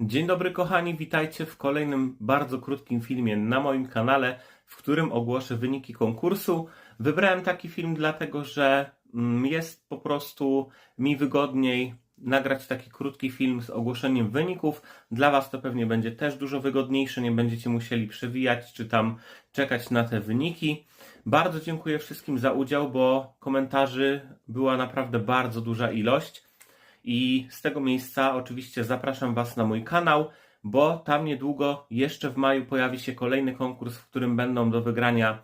Dzień dobry kochani, witajcie w kolejnym bardzo krótkim filmie na moim kanale, w którym ogłoszę wyniki konkursu. Wybrałem taki film dlatego, że mm, jest po prostu mi wygodniej nagrać taki krótki film z ogłoszeniem wyników. Dla Was to pewnie będzie też dużo wygodniejsze, nie będziecie musieli przewijać czy tam czekać na te wyniki. Bardzo dziękuję wszystkim za udział, bo komentarzy była naprawdę bardzo duża ilość. I z tego miejsca oczywiście zapraszam Was na mój kanał, bo tam niedługo, jeszcze w maju, pojawi się kolejny konkurs, w którym będą do wygrania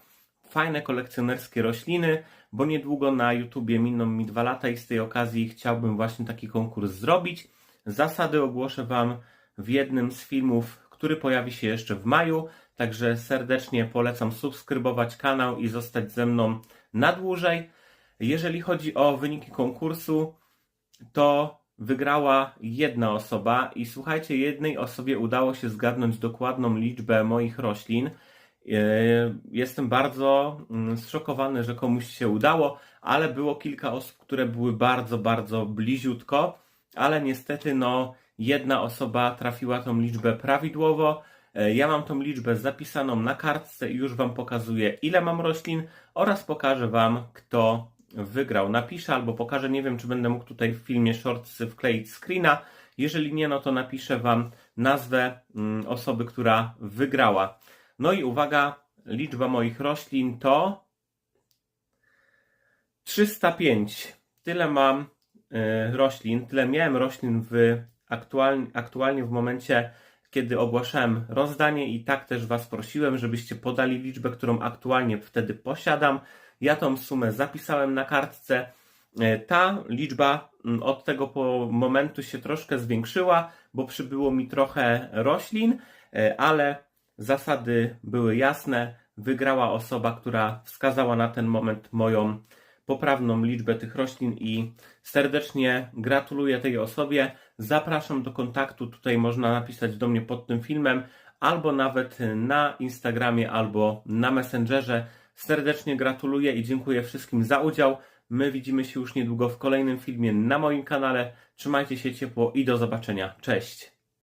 fajne kolekcjonerskie rośliny, bo niedługo na YouTubie miną mi dwa lata i z tej okazji chciałbym właśnie taki konkurs zrobić. Zasady ogłoszę Wam w jednym z filmów, który pojawi się jeszcze w maju, także serdecznie polecam subskrybować kanał i zostać ze mną na dłużej. Jeżeli chodzi o wyniki konkursu, to wygrała jedna osoba i słuchajcie, jednej osobie udało się zgadnąć dokładną liczbę moich roślin. E, Jestem bardzo mm, zszokowany, że komuś się udało, ale było kilka osób, które były bardzo, bardzo bliziutko, ale niestety no jedna osoba trafiła tą liczbę prawidłowo. E, Ja mam tą liczbę zapisaną na kartce i już Wam pokazuję, ile mam roślin oraz pokażę Wam, kto wygrał. Napiszę albo pokażę, nie wiem, czy będę mógł tutaj w filmie shortsy wkleić screena. Jeżeli nie, no to napiszę Wam nazwę mm, osoby, która wygrała. No i uwaga, liczba moich roślin to 305. Tyle mam y, roślin, tyle miałem roślin w aktualnie, aktualnie w momencie, kiedy ogłaszałem rozdanie i tak też Was prosiłem, żebyście podali liczbę, którą aktualnie wtedy posiadam. Ja tą sumę zapisałem na kartce. E, Ta liczba mm, od tego momentu się troszkę zwiększyła, bo przybyło mi trochę roślin, e, ale zasady były jasne. Wygrała osoba, która wskazała na ten moment moją poprawną liczbę tych roślin i serdecznie gratuluję tej osobie. Zapraszam do kontaktu. Tutaj można napisać do mnie pod tym filmem, albo nawet na Instagramie, albo na Messengerze. Serdecznie gratuluję i dziękuję wszystkim za udział. My widzimy się już niedługo w kolejnym filmie na moim kanale. Trzymajcie się ciepło i do zobaczenia. Cześć!